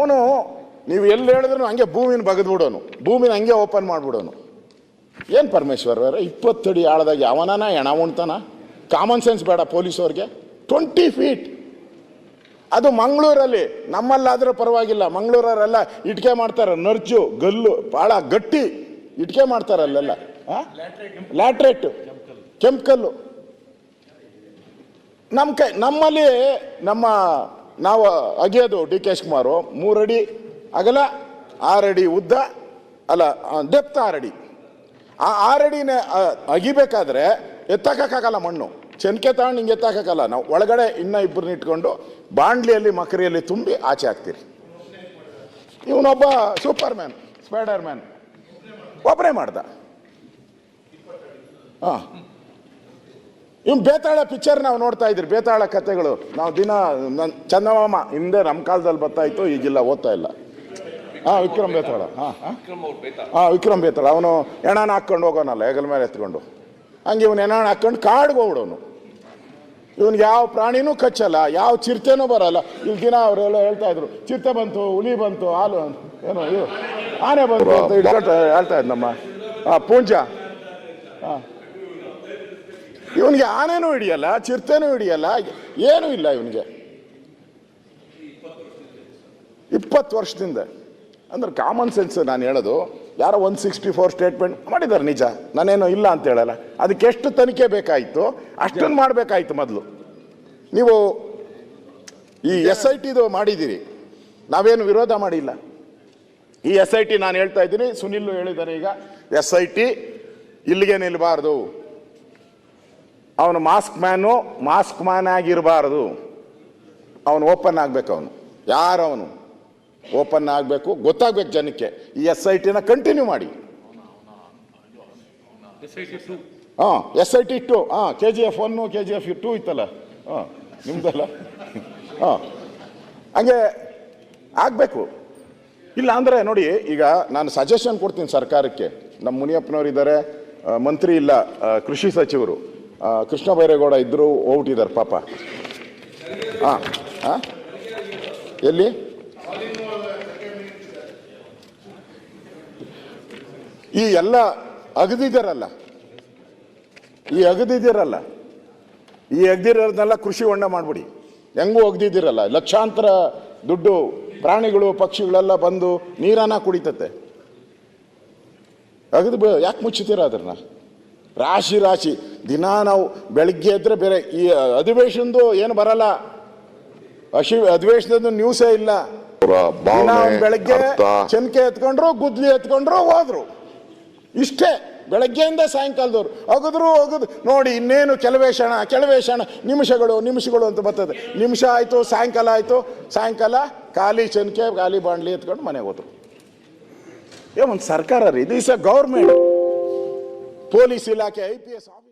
ಅವನು, ನೀವು ಎಲ್ಲಿ ಹೇಳಿದ್ರು ಹಂಗೆ ಭೂಮಿನ ಬಗದ್ಬಿಡೋನು ಭೂಮಿನ ಹಂಗೆ ಓಪನ್ ಮಾಡಿಬಿಡೋನು. ಏನು ಪರಮೇಶ್ವರ್ ಅವರ ಇಪ್ಪತ್ತಡಿ ಆಳದಾಗ ಯಾವನಾನ ಹೆಣ ಉಣ್ತಾನ? ಕಾಮನ್ ಸೆನ್ಸ್ ಬೇಡ ಪೊಲೀಸವ್ರಿಗೆ. ಟ್ವೆಂಟಿ ಫೀಟ್ ಅದು ಮಂಗಳೂರಲ್ಲಿ, ನಮ್ಮಲ್ಲಾದರೂ ಪರವಾಗಿಲ್ಲ. ಮಂಗಳೂರವರೆಲ್ಲ ಇಟ್ಕೆ ಮಾಡ್ತಾರೆ, ನರ್ಜು, ಗಲ್ಲು ಭಾಳ ಗಟ್ಟಿ ಇಟ್ಕೆ ಮಾಡ್ತಾರೆ ಅಲ್ಲೆಲ್ಲ. ಲ್ಯಾಟ್ರೇಟ್ ಕೆಂಪ್ಕಲ್ಲು. ನಮ್ಮ ಕೈ, ನಮ್ಮಲ್ಲಿ ನಮ್ಮ ನಾವು ಅಗೆಯೋದು ಡಿ ಕೆ ಶಿವಕುಮಾರು. ಮೂರಡಿ ಅಗಲ, ಆರಡಿ ಉದ್ದ, ಅಲ್ಲ ಡೆಪ್ತ್ ಆರಡಿ. ಆ ಆರಡಿನ ಅಗಿಬೇಕಾದ್ರೆ ಎತ್ತಕ್ಕಾಗಲ್ಲ ಮಣ್ಣು. ಚೆನ್ಕೆ ತಗೊಂಡು ಹಿಂಗೆ ಎತ್ತಕ್ಕಾಗಲ್ಲ ನಾವು ಒಳಗಡೆ ಇನ್ನೂ ಇಬ್ಬರನ್ನ ಇಟ್ಕೊಂಡು ಬಾಂಡ್ಲಿಯಲ್ಲಿ ಮಕರಿಯಲ್ಲಿ ತುಂಬಿ ಆಚೆ ಹಾಕ್ತೀರಿ. ಇವನೊಬ್ಬ ಸೂಪರ್ ಮ್ಯಾನ್ ಸ್ಪೈಡರ್ ಮ್ಯಾನ್ ಒಬ್ಬನೇ ಮಾಡ್ದ. ಹಾಂ ಇವ್ ಬೇತಾಳ ಪಿಕ್ಚರ್ ನಾವು ನೋಡ್ತಾ ಇದ್ರಿ ಬೇತಾಳ ಕಥೆಗಳು ನಾವು ದಿನ ನನ್ ಚಂದಮಾಮ ಹಿಂದೆ ನಮ್ಮ ಕಾಲದಲ್ಲಿ ಬರ್ತಾ ಇತ್ತು ಈಗಿಲ್ಲ ಓದ್ತಾ ಇಲ್ಲ. ಹಾ ವಿಕ್ರಮ್ ಬೇತಾಳ ಹಾ. ಹಾಂ ವಿಕ್ರಮ್ ಬೇತಾಳ ಅವನು ಹೆಣನ ಹಾಕ್ಕೊಂಡು ಹೋಗೋನಲ್ಲ ಹೆಗಲ ಮೇಲೆ ಎತ್ಕೊಂಡು. ಹಂಗೆ ಇವನು ಹೆಣ ಹಾಕ್ಕೊಂಡು ಕಾಡ್ಗೆ ಹೋಗ್ಬಿಡೋನು. ಇವನ್ಗೆ ಯಾವ ಪ್ರಾಣಿನೂ ಕಚ್ಚಲ್ಲ ಯಾವ ಚಿರತೆನೂ ಬರಲ್ಲ. ಇಲ್ಲಿ ದಿನ ಅವರೆಲ್ಲ ಹೇಳ್ತಾ ಇದ್ರು ಚಿರತೆ ಬಂತು ಹುಲಿ ಬಂತು ಹಾಲು ಏನೋ ಇದು. ಆನೆ ಬಂತು ಅಂತ ಹೇಳ್ತಾ ಇದ್ ನಮ್ಮ ಹಾ ಪೂಂಜ. ಹಾ ಇವನಿಗೆ ಆನೆನೂ ಹಿಡಿಯಲ್ಲ, ಚಿರತೆನೂ ಹಿಡಿಯಲ್ಲ, ಏನೂ ಇಲ್ಲ ಇವನಿಗೆ. ಇಪ್ಪತ್ತು ವರ್ಷದಿಂದ. ಅಂದ್ರೆ ಕಾಮನ್ ಸೆನ್ಸ್ ನಾನು ಹೇಳೋದು, ಯಾರೋ ಒನ್ ಸಿಕ್ಸ್ಟಿ ಫೋರ್ ಸ್ಟೇಟ್ಮೆಂಟ್ ಮಾಡಿದ್ದಾರೆ ನಿಜ. ನಾನೇನು ಇಲ್ಲ ಅಂತ ಹೇಳಲ್ಲ. ಅದಕ್ಕೆ ಎಷ್ಟು ತನಿಖೆ ಬೇಕಾಯಿತು ಅಷ್ಟನ್ನು ಮಾಡಬೇಕಾಯ್ತು ಮೊದಲು. ನೀವು ಈ ಎಸ್ ಐ ಟಿದು ಮಾಡಿದ್ದೀರಿ. ನಾವೇನು ವಿರೋಧ ಮಾಡಿಲ್ಲ. ಈ ಎಸ್ ಐ ಟಿ ನಾನು ಹೇಳ್ತಾ ಇದ್ದೀನಿ ಸುನಿಲ್ ಹೇಳಿದ್ದಾರೆ ಈಗ ಎಸ್ ಐ ಟಿ ಇಲ್ಲಿಗೆ ನಿಲ್ಲಬಾರ್ದು ಅವನು ಮಾಸ್ಕ್ ಮ್ಯಾನು ಮಾಸ್ಕ್ ಮ್ಯಾನ್ ಆಗಿರಬಾರದು. ಅವನು ಓಪನ್ ಆಗಬೇಕು ಅವನು. ಯಾರು ಅವನು ಓಪನ್ ಆಗಬೇಕು ಗೊತ್ತಾಗಬೇಕು ಜನಕ್ಕೆ. ಈ ಎಸ್ ಐ ಟಿನ ಕಂಟಿನ್ಯೂ ಮಾಡಿ. ಹಾಂ ಎಸ್ ಐ ಟಿ ಟು ಹಾಂ K G F one K G F two ಇತ್ತಲ್ಲ? ಹಾಂ ನಿಮ್ದಲ್ಲ? ಹಾಂ. ಹಂಗೆ ಆಗಬೇಕು. ಇಲ್ಲ ಅಂದರೆ ನೋಡಿ ಈಗ ನಾನು ಸಜೆಷನ್ ಕೊಡ್ತೀನಿ ಸರ್ಕಾರಕ್ಕೆ. ನಮ್ಮ ಮುನಿಯಪ್ಪನವ್ರು ಇದ್ದಾರೆ ಮಂತ್ರಿ ಇಲ್ಲ ಕೃಷಿ ಸಚಿವರು. ಕೃಷ್ಣ ಬೈರೇಗೌಡ ಇದ್ದರು ಹೋಗ್ಬಿಟ್ಟಿದ್ದಾರೆ, ಪಾಪ. ಹಾಂ ಹಾಂ ಎಲ್ಲಿ? ಈ ಎಲ್ಲ ಅಗದಿದ್ದಾರಲ್ಲ ಈ ಅಗದಿದ್ದೀರಲ್ಲ ಈ ಅಗದಿರೋದನ್ನೆಲ್ಲ ಕೃಷಿ ಹೊಂಡ ಮಾಡಿಬಿಡಿ. ಹೆಂಗೂ ಅಗದಿದ್ದೀರಲ್ಲ ಲಕ್ಷಾಂತರ ದುಡ್ಡು ಪ್ರಾಣಿಗಳು, ಪಕ್ಷಿಗಳೆಲ್ಲ ಬಂದು ನೀರನ್ನ ಕುಡಿತತೆ. ಅಗದು ಯಾಕೆ ಮುಚ್ಚುತ್ತೀರ ಅದನ್ನ? ರಾಶಿ ರಾಶಿ. ದಿನ ನಾವು ಬೆಳಗ್ಗೆ ಎದ್ರೆ ಬೇರೆ ಈ ಅಧಿವೇಶನದು ಏನು ಬರಲ್ಲ. ಅಶಿ ಅಧಿವೇಶನದ ನ್ಯೂಸೇ ಇಲ್ಲ. ಬೆಳಗ್ಗೆ ಚನ್ಕೆ ಚೆನ್ಕೆ ಎತ್ಕೊಂಡ್ರು ಗುದ್ಲಿ ಎತ್ಕೊಂಡ್ರು ಹೋದ್ರು. ಇಷ್ಟೇ. ಬೆಳಗ್ಗೆಯಿಂದ ಸಾಯಂಕಾಲದವ್ರು. ಅಗದ್ರು ಅಗದು. ನೋಡಿ ಇನ್ನೇನು ಕೆಲವೇ ಕ್ಷಣ ಕೆಲವೇ ಕ್ಷಣ ನಿಮಿಷಗಳು ನಿಮಿಷಗಳು ಅಂತ ಬರ್ತದೆ. ನಿಮಿಷ ಆಯಿತು ಸಾಯಂಕಾಲ ಆಯಿತು. ಸಾಯಂಕಾಲ ಖಾಲಿ ಚನ್ಕೆ ಖಾಲಿ ಬಾಂಡ್ಲಿ ಎತ್ಕೊಂಡು ಮನೆಗೆ ಹೋದ್ರು. ಏ ಒಂದು ಸರ್ಕಾರ ರೀ. This uh government polícia lá que aí, pessoal.